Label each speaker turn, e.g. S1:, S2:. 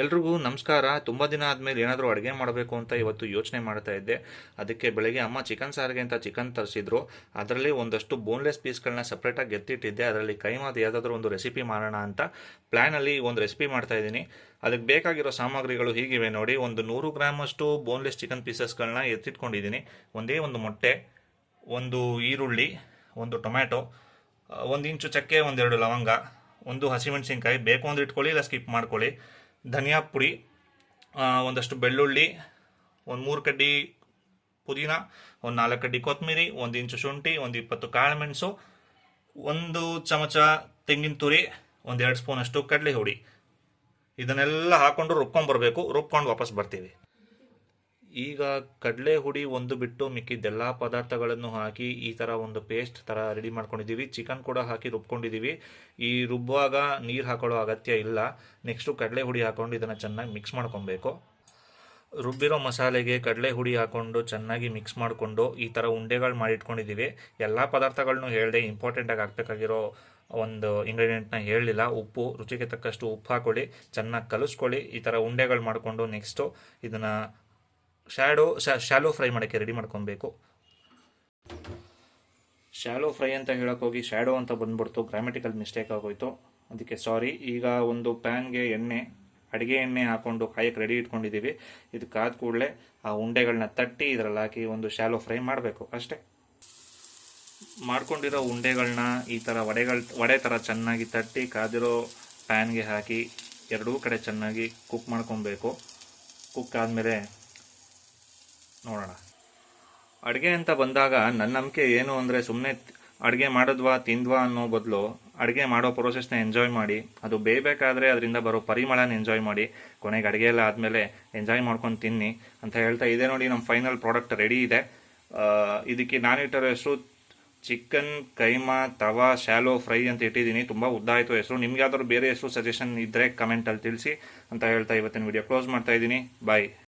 S1: ಎಲ್ರಿಗೂ ನಮಸ್ಕಾರ. ತುಂಬ ದಿನ ಆದಮೇಲೆ ಏನಾದರೂ ಅಡುಗೆ ಮಾಡಬೇಕು ಅಂತ ಇವತ್ತು ಯೋಚನೆ ಮಾಡ್ತಾ ಇದ್ದೆ. ಅದಕ್ಕೆ ಬೆಳಗ್ಗೆ ಅಮ್ಮ ಚಿಕನ್ ಸಾರಿಗೆ ಅಂತ ಚಿಕನ್ ತರಿಸಿದ್ರು. ಅದರಲ್ಲಿ ಒಂದಷ್ಟು ಬೋನ್ಲೆಸ್ ಪೀಸ್ಗಳನ್ನ ಸಪ್ರೇಟಾಗಿ ಎತ್ತಿಟ್ಟಿದ್ದೆ. ಅದರಲ್ಲಿ ಕೈಮಾದ ಯಾವುದಾದ್ರೂ ಒಂದು ರೆಸಿಪಿ ಮಾಡೋಣ ಅಂತ ಪ್ಲ್ಯಾನಲ್ಲಿ ಒಂದು ರೆಸಿಪಿ ಮಾಡ್ತಾ ಇದ್ದೀನಿ. ಅದಕ್ಕೆ ಬೇಕಾಗಿರೋ ಸಾಮಗ್ರಿಗಳು ಹೀಗಿವೆ ನೋಡಿ. ಒಂದು ನೂರು ಗ್ರಾಮಷ್ಟು ಬೋನ್ಲೆಸ್ ಚಿಕನ್ ಪೀಸಸ್ಗಳನ್ನ ಎತ್ತಿಟ್ಕೊಂಡಿದ್ದೀನಿ. ಒಂದೇ ಒಂದು ಮೊಟ್ಟೆ, ಒಂದು ಈರುಳ್ಳಿ, ಒಂದು ಟೊಮ್ಯಾಟೊ ಒಂದು ಇಂಚು ಚಕ್ಕೆ ಒಂದೆರಡು ಲವಂಗ, ಒಂದು ಹಸಿಮೆಣಸಿನ್ಕಾಯಿ. ಬೇಕು ಅಂದ್ರೆ ಇಟ್ಕೊಳ್ಳಿ, ಇಲ್ಲ ಸ್ಕಿಪ್ ಮಾಡ್ಕೊಳ್ಳಿ. ಧನಿಯಾ ಪುಡಿ ಒಂದಷ್ಟು ಬೆಳ್ಳುಳ್ಳಿ, ಒಂದು ಮೂರು ಕಡ್ಡಿ ಪುದೀನ, ಒಂದು ನಾಲ್ಕು ಕಡ್ಡಿ ಕೊತ್ತಂಬರಿ ಒಂದು ಇಂಚು ಶುಂಠಿ, ಒಂದು ಇಪ್ಪತ್ತು ಕಾಳುಮೆಣಸು ಒಂದು ಚಮಚ ತೆಂಗಿನ ತುರಿ, ಒಂದು ಎರಡು ಸ್ಪೂನಷ್ಟು ಕಡಲೆ ಹುಡಿ. ಇದನ್ನೆಲ್ಲ ಹಾಕ್ಕೊಂಡು ರುಬ್ಕೊಂಡ್ಬರ್ಬೇಕು ರುಬ್ಕೊಂಡು ವಾಪಸ್ ಬರ್ತೀವಿ. ಈಗ ಕಡಲೆ ಹುಡಿ ಒಂದು ಬಿಟ್ಟು ಮಿಕ್ಕಿದ್ದೆಲ್ಲ ಪದಾರ್ಥಗಳನ್ನು ಹಾಕಿ ಈ ಥರ ಒಂದು ಪೇಸ್ಟ್ ಥರ ರೆಡಿ ಮಾಡ್ಕೊಂಡಿದ್ದೀವಿ. ಚಿಕನ್ ಕೂಡ ಹಾಕಿ ರುಬ್ಕೊಂಡಿದ್ದೀವಿ. ಈ ರುಬ್ಬುವಾಗ ನೀರು ಹಾಕೊಳ್ಳೋ ಅಗತ್ಯ ಇಲ್ಲ. ನೆಕ್ಸ್ಟು ಕಡಲೆ ಹುಡಿ ಹಾಕೊಂಡು ಇದನ್ನು ಚೆನ್ನಾಗಿ ಮಿಕ್ಸ್ ಮಾಡ್ಕೊಬೇಕು. ರುಬ್ಬಿರೋ ಮಸಾಲೆಗೆ ಕಡಲೆ ಹುಡಿ ಹಾಕ್ಕೊಂಡು ಚೆನ್ನಾಗಿ ಮಿಕ್ಸ್ ಮಾಡಿಕೊಂಡು ಈ ಥರ ಉಂಡೆಗಳು ಮಾಡಿಟ್ಕೊಂಡಿದ್ದೀವಿ. ಎಲ್ಲ ಪದಾರ್ಥಗಳನ್ನು ಹೇಳಿದೆ ಇಂಪಾರ್ಟೆಂಟಾಗಿ ಹಾಕ್ಬೇಕಾಗಿರೋ ಒಂದು ಇಂಗ್ರೀಡಿಯೆಂಟ್ನ ಹೇಳಲಿಲ್ಲ. ಉಪ್ಪು, ರುಚಿಗೆ ತಕ್ಕಷ್ಟು ಉಪ್ಪು ಹಾಕೊಳ್ಳಿ, ಚೆನ್ನಾಗಿ ಕಲಿಸ್ಕೊಳ್ಳಿ, ಈ ಥರ ಉಂಡೆಗಳು ಮಾಡಿಕೊಂಡು ನೆಕ್ಸ್ಟು ಇದನ್ನು ಶ್ಯಾಡೋ ಶ್ಯಾಲೋ ಫ್ರೈ ಮಾಡೋಕ್ಕೆ ರೆಡಿ ಮಾಡ್ಕೊಬೇಕು. ಶ್ಯಾಲೋ ಫ್ರೈ ಅಂತ ಹೇಳೋಕ್ಕೋಗಿ ಶ್ಯಾಡೋ ಅಂತ ಬಂದ್ಬಿಡ್ತು. ಗ್ರಾಮೆಟಿಕಲ್ ಮಿಸ್ಟೇಕ್ ಆಗೋಯ್ತು. ಅದಕ್ಕೆ ಸಾರಿ ಈಗ ಒಂದು ಪ್ಯಾನ್ಗೆ ಎಣ್ಣೆ, ಅಡುಗೆ ಎಣ್ಣೆ ಹಾಕೊಂಡು ಕಾಯಕ್ಕೆ ರೆಡಿ ಇಟ್ಕೊಂಡಿದ್ದೀವಿ ಇದು ಕಾದ ಕೂಡಲೇ ಆ ಉಂಡೆಗಳನ್ನ ತಟ್ಟಿ ಇದರಲ್ಲಿ ಹಾಕಿ ಒಂದು ಶ್ಯಾಲೋ ಫ್ರೈ ಮಾಡಬೇಕು. ಅಷ್ಟೇ. ಮಾಡ್ಕೊಂಡಿರೋ ಉಂಡೆಗಳನ್ನ ಈ ಥರ ವಡೆಗಳ, ವಡೆ ಥರ ಚೆನ್ನಾಗಿ ತಟ್ಟಿ ಕಾದಿರೋ ಪ್ಯಾನ್ಗೆ ಹಾಕಿ ಎರಡೂ ಕಡೆ ಚೆನ್ನಾಗಿ ಕುಕ್ ಮಾಡ್ಕೊಬೇಕು. ಕುಕ್ ಆದಮೇಲೆ ನೋಡೋಣ. ಅಡುಗೆ ಅಂತ ಬಂದಾಗ ನನ್ನ ನಂಬಿಕೆ ಏನು ಅಂದರೆ ಸುಮ್ಮನೆ ಅಡುಗೆ ಮಾಡಿದ್ವಾ, ತಿಂದ್ವಾ ಅನ್ನೋ ಬದಲು ಅಡುಗೆ ಮಾಡೋ ಪ್ರೋಸೆಸ್ನ ಎಂಜಾಯ್ ಮಾಡಿ, ಅದು ಬೇಯಬೇಕಾದ್ರೆ ಅದರಿಂದ ಬರೋ ಪರಿಮಳನ ಎಂಜಾಯ್ ಮಾಡಿ, ಕೊನೆಗೆ ಅಡುಗೆ ಎಲ್ಲ ಆದಮೇಲೆ ಎಂಜಾಯ್ ಮಾಡ್ಕೊಂಡು ತಿನ್ನಿ ಅಂತ ಹೇಳ್ತಾ ಇದೆ ನೋಡಿ ನಮ್ಮ ಫೈನಲ್ ಪ್ರಾಡಕ್ಟ್ ರೆಡಿ ಇದೆ. ಇದಕ್ಕೆ ನಾನಿಟ್ಟಿರೋ ಹೆಸರು chicken, keema, tawa shallow fry ಅಂತ ಇಟ್ಟಿದ್ದೀನಿ. ತುಂಬ ಉದ್ದ ಆಯಿತು ಹೆಸರು. ನಿಮ್ಗೆ ಬೇರೆ ಹೆಸರು ಸಜೆಷನ್ ಇದ್ದರೆ ಕಮೆಂಟಲ್ಲಿ ತಿಳಿಸಿ ಅಂತ ಹೇಳ್ತಾ ಇವತ್ತಿನ ವಿಡಿಯೋ ಕ್ಲೋಸ್ ಮಾಡ್ತಾ ಇದ್ದೀನಿ. ಬಾಯ್